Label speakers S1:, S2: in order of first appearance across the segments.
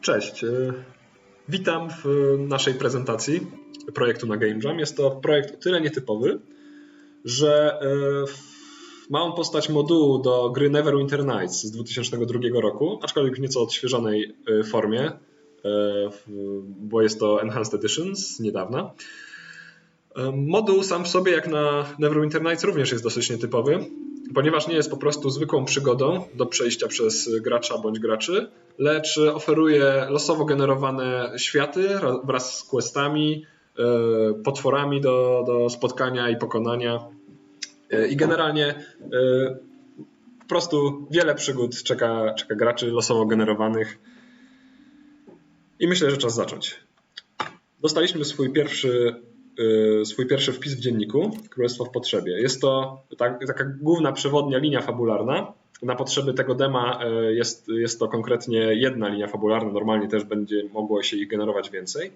S1: Cześć. y, Witam w naszej prezentacji projektu na Game Jam. Jest to projekt o tyle nietypowy, że w- ma postać modułu do gry Neverwinter Nights z 2002 roku, aczkolwiek w nieco odświeżonej formie, bo jest to Enhanced Edition z niedawna. Moduł sam w sobie, jak na Neverwinter Nights, również jest dosyć nietypowy, ponieważ nie jest po prostu zwykłą przygodą do przejścia przez gracza bądź graczy, lecz oferuje losowo generowane światy ra- wraz z questami, e, potworami do, do spotkania i pokonania. E, I generalnie e, po prostu wiele przygód czeka, czeka graczy losowo generowanych. I myślę, że czas zacząć. Dostaliśmy swój pierwszy, swój pierwszy wpis w dzienniku Królestwo w Potrzebie. Jest to tak, taka główna przewodnia linia fabularna. Na potrzeby tego dema e, jest, jest to konkretnie jedna linia fabularna. Normalnie też będzie mogło się ich generować więcej.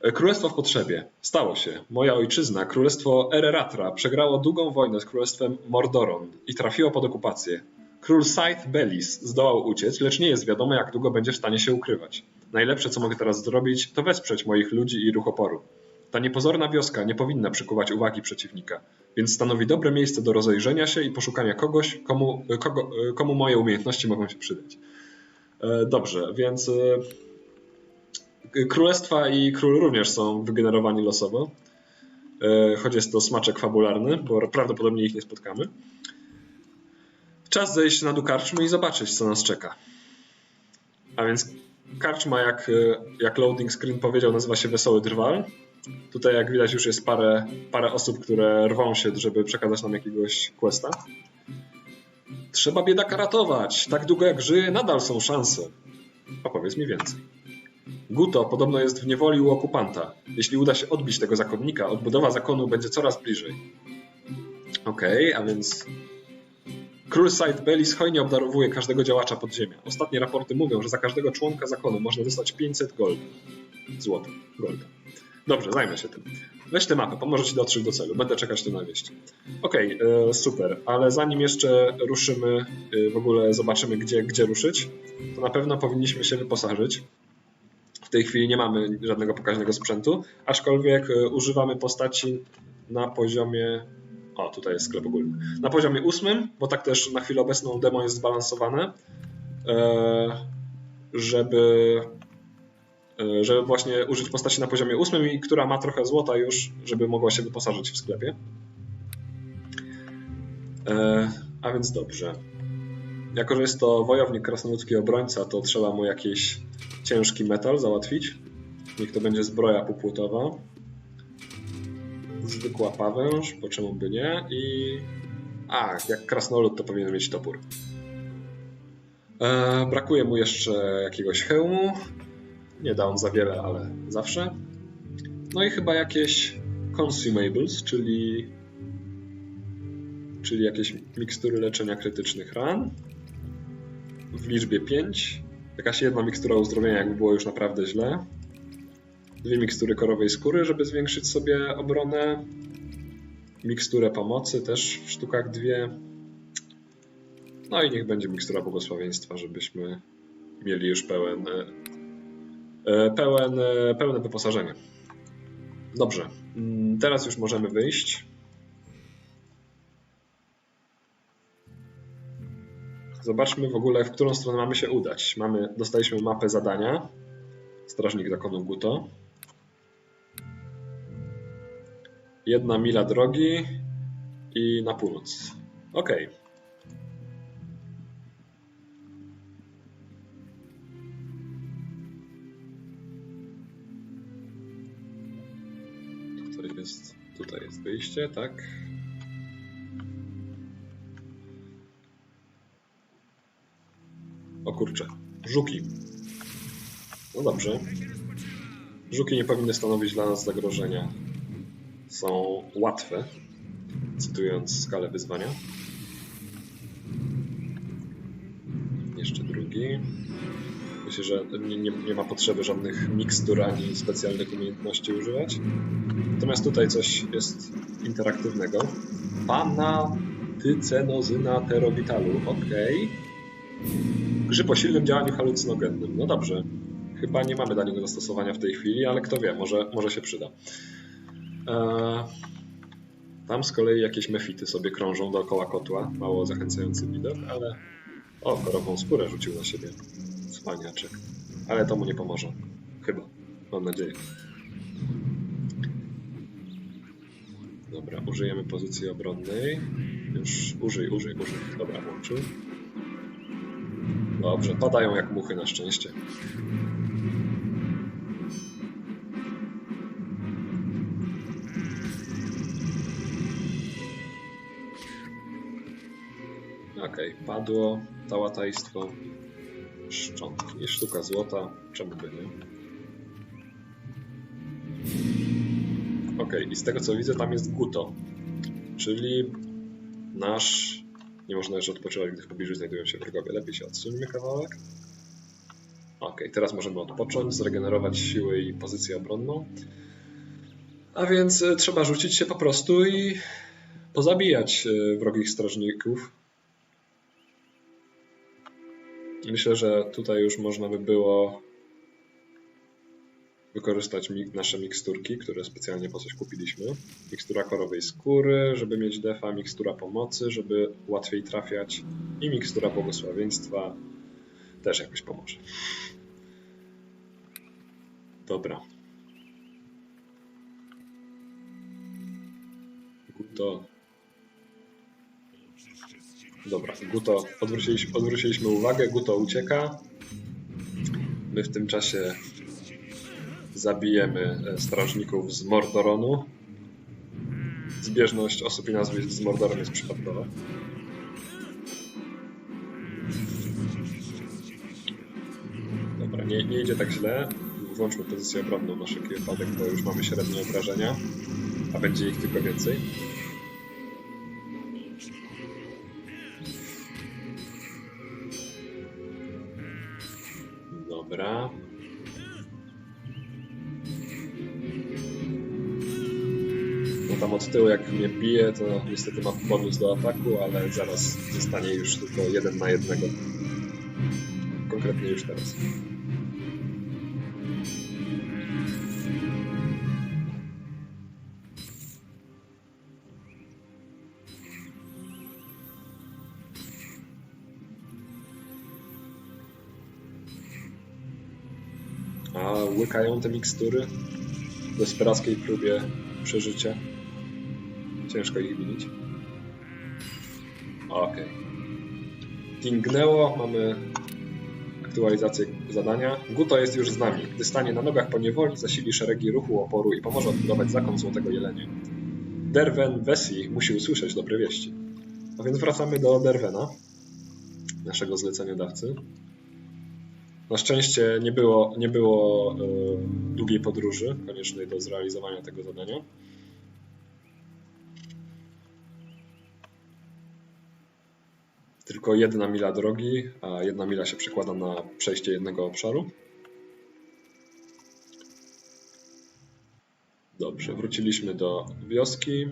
S1: E, Królestwo w potrzebie. Stało się. Moja ojczyzna, królestwo Ereratra, przegrało długą wojnę z królestwem Mordoron i trafiło pod okupację. Król Scythe Belis zdołał uciec, lecz nie jest wiadomo, jak długo będzie w stanie się ukrywać. Najlepsze, co mogę teraz zrobić, to wesprzeć moich ludzi i ruch oporu. Ta niepozorna wioska nie powinna przykuwać uwagi przeciwnika, więc stanowi dobre miejsce do rozejrzenia się i poszukania kogoś, komu, kogo, komu moje umiejętności mogą się przydać. E, Dobrze, więc e, królestwa i król również są wygenerowani losowo, e, choć jest to smaczek fabularny, bo prawdopodobnie ich nie spotkamy. Czas zejść na dół karczmy i zobaczyć, co nas czeka. A więc karczma, jak, jak loading screen powiedział, nazywa się Wesoły Drwal. Tutaj, jak widać, już jest parę, parę osób, które rwą się, żeby przekazać nam jakiegoś questa. Trzeba biedaka ratować. Tak długo jak żyje, nadal są szanse. Opowiedz mi więcej. Guto podobno jest w niewoli u okupanta. Jeśli uda się odbić tego zakonnika, odbudowa zakonu będzie coraz bliżej. Okej, a więc Król Side Belis hojnie obdarowuje każdego działacza podziemia. Ostatnie raporty mówią, że za każdego członka zakonu można dostać 500 gold. Złota. Golda. Dobrze, zajmę się tym. Weź tę mapę, pomoże ci dotrzeć do celu. Będę czekać tu na wieści. Okej, e, super. Ale zanim jeszcze ruszymy, e, w ogóle zobaczymy, gdzie, gdzie ruszyć, to na pewno powinniśmy się wyposażyć. W tej chwili nie mamy żadnego pokaźnego sprzętu, aczkolwiek e, używamy postaci na poziomie. O, tutaj jest sklep ogólny. Na poziomie ósmym, bo tak też na chwilę obecną demo jest zbalansowane, żeby żeby właśnie użyć postaci na poziomie ósmym i która ma trochę złota już, żeby mogła się wyposażyć w sklepie. E, A więc dobrze. Jako, że jest to wojownik krasnoludzki obrońca, to trzeba mu jakiś ciężki metal załatwić. Niech to będzie zbroja popłotowa. Zwykła pawęż, bo czemu by nie? I... A, jak krasnolud to powinien mieć topór. E, brakuje mu jeszcze jakiegoś hełmu. Nie da on za wiele, ale zawsze. No i chyba jakieś consumables, czyli czyli jakieś mikstury leczenia krytycznych ran w liczbie 5. Jakaś jedna mikstura uzdrowienia, jakby było już naprawdę źle. Dwie mikstury korowej skóry, żeby zwiększyć sobie obronę. Miksturę pomocy też w sztukach dwie. No i niech będzie mikstura błogosławieństwa, żebyśmy mieli już pełen, e, pełen, e, pełne wyposażenie. Dobrze, Mm, teraz już możemy wyjść. Zobaczmy w ogóle, w którą stronę mamy się udać. Mamy, dostaliśmy mapę zadania. Strażnik zakonu Guto. Jedna mila drogi i na północ. Ok. Tutaj tutaj jest wyjście, tak? O kurczę, żuki. No dobrze. Żuki nie powinny stanowić dla nas zagrożenia. Są łatwe, cytując skalę wyzwania. Jeszcze drugi. Myślę, że nie, nie, nie ma potrzeby żadnych mikstur ani specjalnych umiejętności używać. Natomiast tutaj coś jest interaktywnego. Pana tycenozyna terowitalu. Okej. Grzyb o silnym działaniu halucynogennym. No dobrze. Chyba nie mamy dla niego zastosowania w tej chwili, ale kto wie, może, może się przyda. Eee, tam z kolei jakieś mefity sobie krążą dookoła kotła. Mało zachęcający widok, ale... O, korową skórę rzucił na siebie. Cwaniaczek. Ale to mu nie pomoże. Chyba. Mam nadzieję. Dobra, użyjemy pozycji obronnej. Już użyj, użyj, użyj. Dobra, włączył. Dobrze, padają jak muchy na szczęście. Okej, padło, tałatajstwo, szczątki, sztuka złota, czemu by nie? Okej, i z tego co widzę, tam jest Guto, czyli nasz... Nie można już odpoczywać, gdy w pobliżu znajdują się wrogowie. Lepiej się odsuńmy kawałek. Okej, teraz możemy odpocząć, zregenerować siły i pozycję obronną. A więc e, trzeba rzucić się po prostu i pozabijać e, wrogich strażników. Myślę, że tutaj już można by było wykorzystać nasze miksturki, które specjalnie po coś kupiliśmy. Mikstura korowej skóry, żeby mieć defa, mikstura pomocy, żeby łatwiej trafiać i mikstura błogosławieństwa też jakoś pomoże. Dobra. Guto. Dobra, Guto, odwróciliśmy, odwróciliśmy uwagę, Guto ucieka. My w tym czasie zabijemy e, strażników z Mordoronu. Zbieżność osób i nazwisk z Mordorem jest przypadkowa. Dobra, nie, nie idzie tak źle. Włączmy pozycję obronną na wszelki wypadek, bo już mamy średnie obrażenia, a będzie ich tylko więcej. Dobra. No tam od tyłu jak mnie bije, to niestety ma bonus do ataku, ale zaraz zostanie już tylko jeden na jednego. Konkretnie już teraz. A łykają te mikstury w desperackiej próbie przeżycia. Ciężko ich winić. Okej. Tingnęło, mamy aktualizację zadania. Guto jest już z nami. Gdy stanie na nogach po niewoli, zasili szeregi ruchu oporu i pomoże odbudować zakon Złotego Jelenia. Derwen Wesi musi usłyszeć dobre wieści. A więc wracamy do Derwena, naszego zleceniodawcy. Na szczęście nie było, nie było e, długiej podróży koniecznej do zrealizowania tego zadania. Tylko jedna mila drogi, a jedna mila się przekłada na przejście jednego obszaru. Dobrze, wróciliśmy do wioski.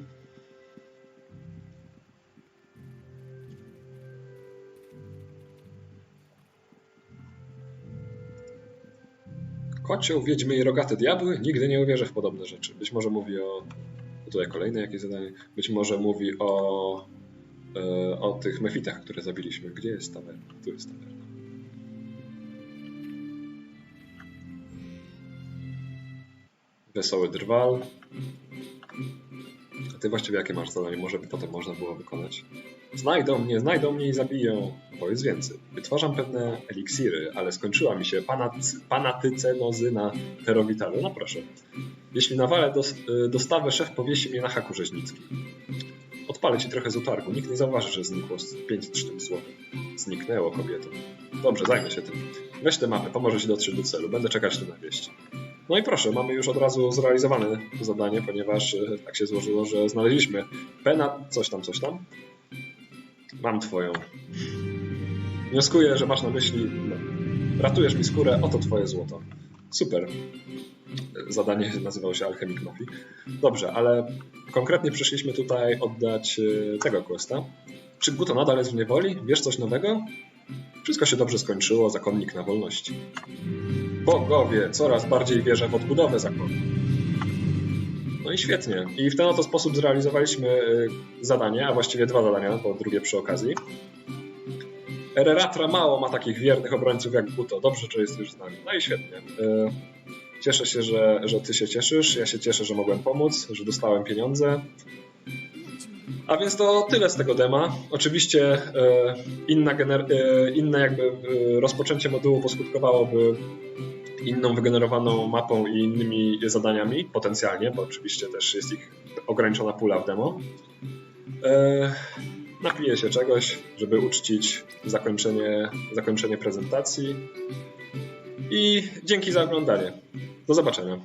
S1: Kocioł, wiedźmy i rogate diabły? Nigdy nie uwierzę w podobne rzeczy. Być może mówi o... Tutaj kolejne jakieś zadanie. Być może mówi o... e, o tych mefitach, które zabiliśmy. Gdzie jest tawerna? Tu jest tawerna. Wesoły drwal. A ty właściwie jakie masz zadanie? Może by potem można było wykonać? Znajdą mnie, znajdą mnie i zabiją. Powiedz więcej. Wytwarzam pewne eliksiry, ale skończyła mi się panaty- panatycenozyna terowitalu. No proszę. Jeśli nawalę dos- y, dostawę, szef powiesi mnie na haku rzeźnickim. Odpalę ci trochę z utargu. Nikt nie zauważy, że znikło z pięć sztuk złota. Zniknęło kobieto. Dobrze, zajmę się tym. Weź tę mapę, pomoże ci dotrzeć do celu. Będę czekać tu na wieści. No i proszę, mamy już od razu zrealizowane zadanie, ponieważ y, tak się złożyło, że znaleźliśmy pena, coś tam, coś tam. Mam twoją. Wnioskuję, że masz na myśli. No, ratujesz mi skórę, oto twoje złoto. Super. Zadanie nazywało się Alchemic Mafii. Dobrze, ale konkretnie przyszliśmy tutaj oddać y, tego questa. Czy Guto nadal jest w niewoli? Wiesz coś nowego? Wszystko się dobrze skończyło, zakonnik na wolności. Bogowie, coraz bardziej wierzę w odbudowę zakonu. No i świetnie. I w ten oto sposób zrealizowaliśmy y, zadanie, a właściwie dwa zadania, bo drugie przy okazji. Ereratra mało ma takich wiernych obrońców jak Buto. Dobrze, że jest już z nami. No i świetnie. Y, Cieszę się, że, że ty się cieszysz. Ja się cieszę, że mogłem pomóc, że dostałem pieniądze. A więc to tyle z tego dema. Oczywiście e, inna e, inne jakby e, rozpoczęcie modułu poskutkowałoby inną wygenerowaną mapą i innymi zadaniami potencjalnie, bo oczywiście też jest ich ograniczona pula w demo. Napiję się czegoś, żeby uczcić zakończenie, zakończenie prezentacji. I dzięki za oglądanie. Do zobaczenia.